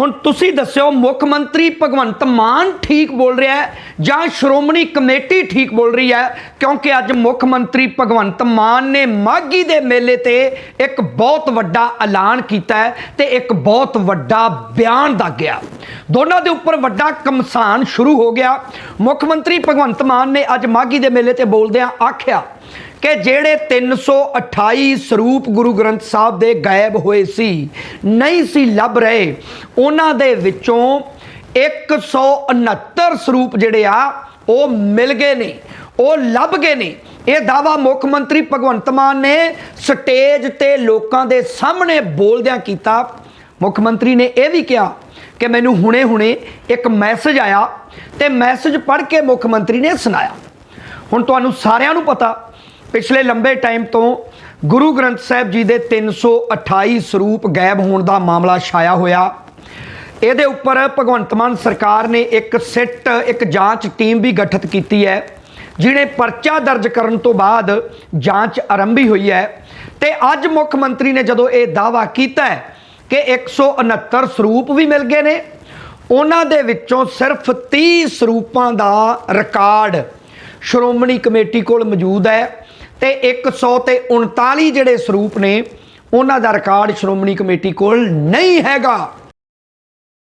ਹੁਣ ਤੁਸੀਂ ਦੱਸਿਓ, ਮੁੱਖ ਮੰਤਰੀ ਭਗਵੰਤ ਮਾਨ ਠੀਕ ਬੋਲ ਰਿਹਾ ਹੈ ਜਾਂ ਸ਼੍ਰੋਮਣੀ ਕਮੇਟੀ ਠੀਕ ਬੋਲ ਰਹੀ ਹੈ? ਕਿਉਂਕਿ ਅੱਜ ਮੁੱਖ ਮੰਤਰੀ ਭਗਵੰਤ ਮਾਨ ਨੇ ਮਾਗੀ ਦੇ ਮੇਲੇ ਤੇ ਇੱਕ ਬਹੁਤ ਵੱਡਾ ਐਲਾਨ ਕੀਤਾ ਹੈ ਤੇ ਇੱਕ ਬਹੁਤ ਵੱਡਾ ਬਿਆਨ ਦਾ ਗਿਆ। ਦੋਨਾਂ ਦੇ ਉੱਪਰ ਵੱਡਾ ਕਮਸਾਨ ਸ਼ੁਰੂ ਹੋ ਗਿਆ। ਮੁੱਖ ਮੰਤਰੀ ਭਗਵੰਤ ਮਾਨ ਨੇ ਅੱਜ ਮਾਗੀ ਦੇ ਮੇਲੇ ਤੇ ਬੋਲਦਿਆਂ ਆਖਿਆ ਕਿ ਜਿਹੜੇ 328 ਸਰੂਪ ਗੁਰੂ ਗ੍ਰੰਥ ਸਾਹਿਬ ਦੇ ਗਾਇਬ ਹੋਏ ਸੀ, ਨਹੀਂ ਸੀ ਲੱਭ ਰਹੇ, ਉਹਨਾਂ ਦੇ ਵਿੱਚੋਂ 169 ਸਰੂਪ ਜਿਹੜੇ ਆ, ਉਹ ਮਿਲ ਗਏ ਨੇ, ਉਹ ਲੱਭ ਗਏ ਨੇ। ਇਹ ਦਾਵਾ ਮੁੱਖ ਮੰਤਰੀ ਭਗਵੰਤ ਮਾਨ ਨੇ ਸਟੇਜ ਤੇ ਲੋਕਾਂ ਦੇ ਸਾਹਮਣੇ ਬੋਲਦਿਆਂ ਕੀਤਾ। ਮੁੱਖ ਮੰਤਰੀ ਨੇ ਇਹ ਵੀ ਕਿਹਾ ਕਿ ਮੈਨੂੰ ਹੁਣੇ-ਹੁਣੇ ਇੱਕ ਮੈਸੇਜ ਆਇਆ ਤੇ ਮੈਸੇਜ ਪੜ੍ਹ ਕੇ ਮੁੱਖ ਮੰਤਰੀ ਨੇ ਸੁਣਾਇਆ। ਹੁਣ ਤੁਹਾਨੂੰ ਸਾਰਿਆਂ ਨੂੰ ਪਤਾ ਪਿਛਲੇ ਲੰਬੇ ਟਾਈਮ ਤੋਂ ਗੁਰੂ ਗ੍ਰੰਥ ਸਾਹਿਬ ਜੀ ਦੇ 328 ਸਰੂਪ ਗਾਇਬ ਹੋਣ ਦਾ ਮਾਮਲਾ ਛਾਇਆ ਹੋਇਆ। ਇਹਦੇ ਉੱਪਰ ਭਗਵੰਤ ਮਾਨ ਸਰਕਾਰ ਨੇ ਇੱਕ ਸਿੱਟ, ਇੱਕ ਜਾਂਚ ਟੀਮ ਵੀ ਗਠਿਤ ਕੀਤੀ ਹੈ, ਜਿਹਨੇ ਪਰਚਾ ਦਰਜ ਕਰਨ ਤੋਂ ਬਾਅਦ ਜਾਂਚ ਆਰੰਭੀ ਹੋਈ ਹੈ। ਤੇ ਅੱਜ ਮੁੱਖ ਮੰਤਰੀ ਨੇ ਜਦੋਂ ਇਹ ਦਾਵਾ ਕੀਤਾ ਹੈ ਕਿ 169 ਸਰੂਪ ਵੀ ਮਿਲ ਗਏ ਨੇ, ਉਹਨਾਂ ਦੇ ਵਿੱਚੋਂ ਸਿਰਫ 30 ਸਰੂਪਾਂ ਦਾ ਰਿਕਾਰਡ ਸ਼੍ਰੋਮਣੀ ਕਮੇਟੀ ਕੋਲ ਮੌਜੂਦ ਹੈ। ਤੇ 100 ਤੇ 39 ਜਿਹੜੇ ਸਰੂਪ ਨੇ, ਉਹਨਾਂ ਦਾ ਰਿਕਾਰਡ ਸ਼੍ਰੋਮਣੀ ਕਮੇਟੀ ਕੋਲ ਨਹੀਂ ਹੈਗਾ।